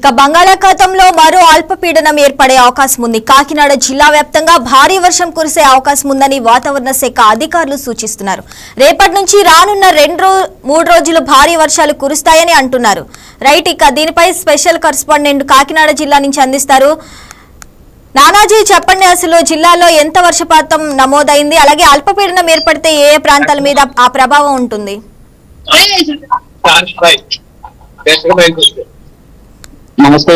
ఇక బంగాళాఖాతంలో మరో అల్పపీడనం ఏర్పడే అవకాశం ఉంది. కాకినాడ జిల్లా వ్యాప్తంగా భారీ వర్షం కురిసే అవకాశం ఉందని వాతావరణ శాఖ అధికారులు సూచిస్తున్నారు. రేపటి నుంచి రానున్న రెండు మూడు రోజులు భారీ వర్షాలు కురుస్తాయని అంటున్నారు. రైట్ ఇక దీనిపై స్పెషల్ కరస్పాండెంట్ కాకినాడ జిల్లా నుంచి అందిస్తారు. నానాజీ చెప్పండి అసలు జిల్లాలో ఎంత వర్షపాతం నమోదైంది? అలాగే అల్పపీడనం ఏర్పడితే ఏ ఏ ప్రాంతాల మీద ఆ ప్రభావం ఉంటుంది? నమస్తే.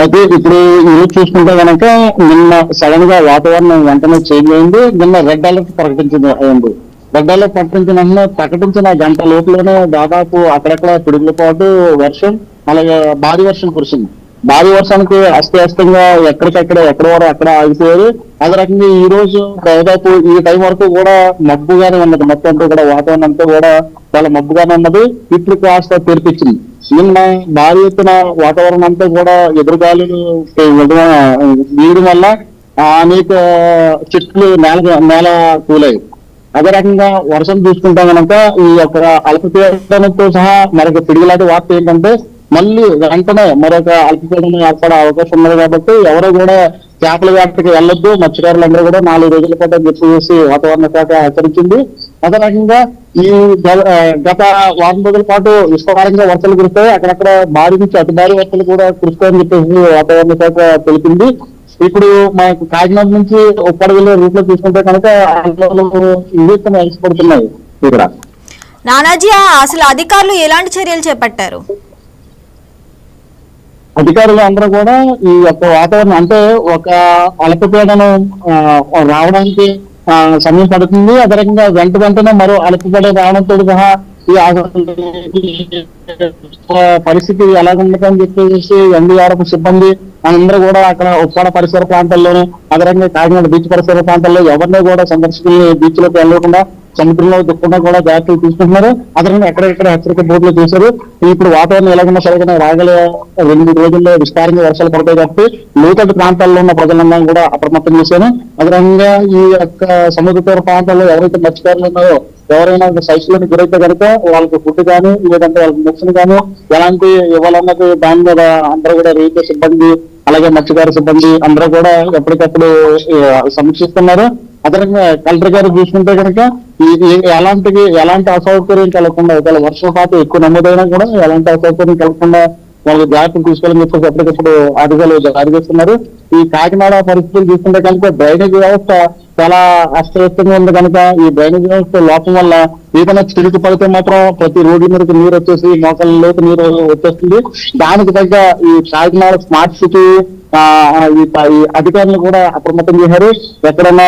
అయితే ఇప్పుడు ఈరోజు చూసుకుంటే కనుక నిన్న సడన్గా వాతావరణం వెంటనే చేంజ్ అయింది. నిన్న రెడ్ అలర్ట్ ప్రకటించింది అయింది. రెడ్ అలర్ట్ ప్రకటించిన ప్రకటించిన గంట లోపలనే దాదాపు అక్కడక్కడ పిడుగులపాటు వర్షం అలాగే భారీ వర్షం కురిసింది. భారీ వర్షానికి అస్త అస్తంగా ఎక్కడికక్కడ ఎక్కడ వరకు అక్కడ ఆగిపోయారు. అదే రకంగా ఈ రోజు దాదాపు ఈ టైం వరకు కూడా మబ్బుగానే ఉన్నది. మొత్తం అంతా కూడా వాతావరణం అంతా కూడా చాలా మబ్బుగానే ఉన్నది. ఇప్పుడు కాస్త తెరిపించింది సీన్ భారీ ఎత్తున వాతావరణం అంతా కూడా ఎదురుగాలులు వీయడం వల్ల ఆ అనేక చెట్లు నేల నేల కూలాయి. అదే రకంగా వర్షం చూసుకుంటే కనుక ఈ యొక్క అల్పపీడనంతో సహా మరొక పిడిగిలాంటి వార్త ఏంటంటే మళ్ళీ వెంటనే మరొక అల్పపీడనం ఏర్పడే అవకాశం ఉన్నది కాబట్టి ఎవరు కూడా చేపల వేటకి వెళ్ళొద్దు మత్స్యకారులందరూ కూడా నాలుగు రోజుల పాటు చెప్పేసి వాతావరణ శాఖ హెచ్చరించింది. అదే రకంగా ఈ గత వారం రోజుల పాటు విశ్వకారంగా వర్షాలు కురుస్తాయి. అక్కడక్కడ భారీ నుంచి అతి భారీ వర్షాలు కూడా కురుస్తాయని చెప్పేసి వాతావరణ శాఖ తెలిపింది. ఇప్పుడు మనకు కాకినాడ నుంచి ఉప్పడి వెళ్ళే రూట్లో తీసుకుంటే కనుక వివేకం ఎగసిపడుతున్నాయి ఇక్కడ నానాజీ అసలు అధికారులు ఎలాంటి చర్యలు చేపట్టారు? అధికారులు అందరూ కూడా ఈ యొక్క వాతావరణం అంటే ఒక అల్పపీడనం రావడానికి సమయం పడుతుంది. అదే రకంగా వెంట వెంటనే మరో అల్పపీడనం రావడంతో సహా ఈ పరిస్థితి ఎలాగుండదని చెప్పేసి ఎన్డీఆర్ఎఫ్ సిబ్బంది అందరూ కూడా అక్కడ ఉప్పాడ పరిసర ప్రాంతాల్లోనే అదే రకంగా కాకినాడ బీచ్ పరిసర ప్రాంతాల్లో ఎవరిని కూడా సందర్శకుల్ని బీచ్లోకి వెళ్ళకుండా సముద్రంలో దుఃఖంగా కూడా జాగ్రత్తలు తీసుకుంటున్నారు. అదనంగా ఎక్కడెక్కడ హెచ్చరిక బోర్డులు చేశారు. ఇప్పుడు వాతావరణం ఎలాగున్నా సరే కానీ రాగల రెండు రోజుల్లో విస్తారంగా వర్షాలు పడతాయి కాబట్టి లోతట్టు ప్రాంతాల్లో ఉన్న ప్రజలందరం కూడా అప్రమత్తం చేశాను. అదనంగా ఈ యొక్క సముద్ర తీర ప్రాంతాల్లో ఎవరైతే మత్స్యకారులు ఉన్నారో ఎవరైనా సైకిల్ గురైతే కనుక వాళ్ళకి ఫుడ్ కానీ లేదంటే వాళ్ళకి మెడిసిన్ కానీ ఎలాంటి ఇవ్వాలన్నది దాని మీద అందరూ కూడా రైతు సిబ్బంది అలాగే మత్స్యకార సిబ్బంది అందరూ కూడా ఎప్పటికప్పుడు సమీక్షిస్తున్నారు. అదనంగా కలెక్టర్ గారు చూసుకుంటే కనుక ఎలాంటి ఎలాంటి అసౌకర్యం కలగకుండా ఒకవేళ వర్షపాతం ఎక్కువ నమోదైనా కూడా ఎలాంటి అసౌకర్యం కలగకుండా వాళ్ళకి జాగ్రత్తలు తీసుకోవాలని చెప్పేసి ఎప్పటికప్పుడు అధికారులు జారీ చేస్తున్నారు. ఈ కాకినాడ పరిస్థితులు తీసుకుంటే కనుక డ్రైనేజ్ వ్యవస్థ చాలా అస్తవ్యస్తంగా ఉంది కనుక ఈ డ్రైనేజ్ వ్యవస్థ లోపం వల్ల ఏదైనా చిరుకు పడితే మాత్రం ప్రతి రోడ్డు మీదకి నీరు వచ్చేసి మోకాళ్ళలోకి నీరు వచ్చేస్తుంది. దానికి తగ్గ ఈ కాకినాడ స్మార్ట్ సిటీ ఈ అధికారులు కూడా అప్రమత్తం చేశారు. ఎక్కడన్నా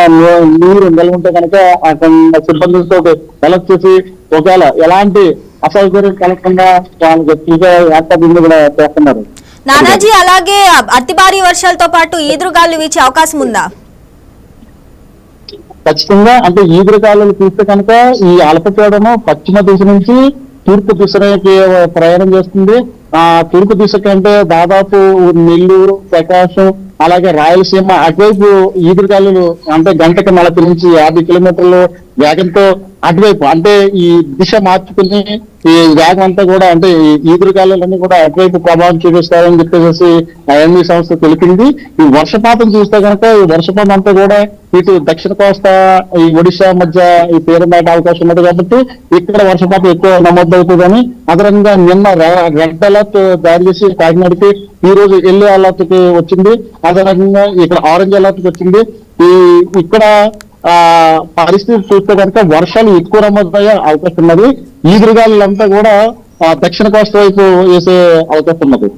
నీరు నిల్వ ఉంటే కనుక అక్కడ సిబ్బందితో కలెక్ట్ చేసి ఒకవేళ ఎలాంటి అసౌకర్యం కలగకుండా వాళ్ళకి తీసే ఏర్పాట్లు కూడా చేస్తున్నారు. నానాజీ అలాగే అతి భారీ వర్షాలతో పాటు ఈదురుగాలు వీచే అవకాశం ఉందా? ఖచ్చితంగా అంటే ఈదురుగాలు చూస్తే కనుక ఈ అల్పపీడనం పశ్చిమ దిశ నుంచి తూర్పు దిశకి ప్రయాణం చేస్తుంది. ఆ తూర్పు దిశ కంటే దాదాపు నెల్లూరు ప్రకాశం అలాగే రాయలసీమ అటువైపు ఈదురుగాలు అంటే గంటకి నలభై నుంచి యాభై కిలోమీటర్లు వేగంతో అటువైపు అంటే ఈ దిశ మార్చుకుని ఈ వేగం అంతా కూడా అంటే ఈ ఈదురుగాలన్నీ కూడా అటువైపు ప్రభావం చూపిస్తారని చెప్పేసి ఐఎంఈ సంస్థ తెలిపింది. ఈ వర్షపాతం చూస్తే కనుక ఈ వర్షపాతం అంతా కూడా ఇటు దక్షిణ కోస్తా ఈ ఒడిశా మధ్య ఈ పేరు దాటే అవకాశం ఉన్నది కాబట్టి ఇక్కడ వర్షపాతం ఎక్కువ నమోదవుతుందని అదనంగా నిన్న రె- రెడ్ అలర్ట్ జారీ చేసి కాకినాడకి ఈ రోజు ఎల్లో అలర్ట్కి వచ్చింది. అదనంగా ఇక్కడ ఆరెంజ్ అలర్ట్కి వచ్చింది. ఈ ఇక్కడ పరిస్థితి చూస్తే కనుక వర్షాలు ఎక్కువ నమోదయ్యే అవకాశం ఉన్నది. ఈదురుగాలంతా కూడా దక్షిణ కోస్తా వైపు వేసే అవకాశం ఉన్నది.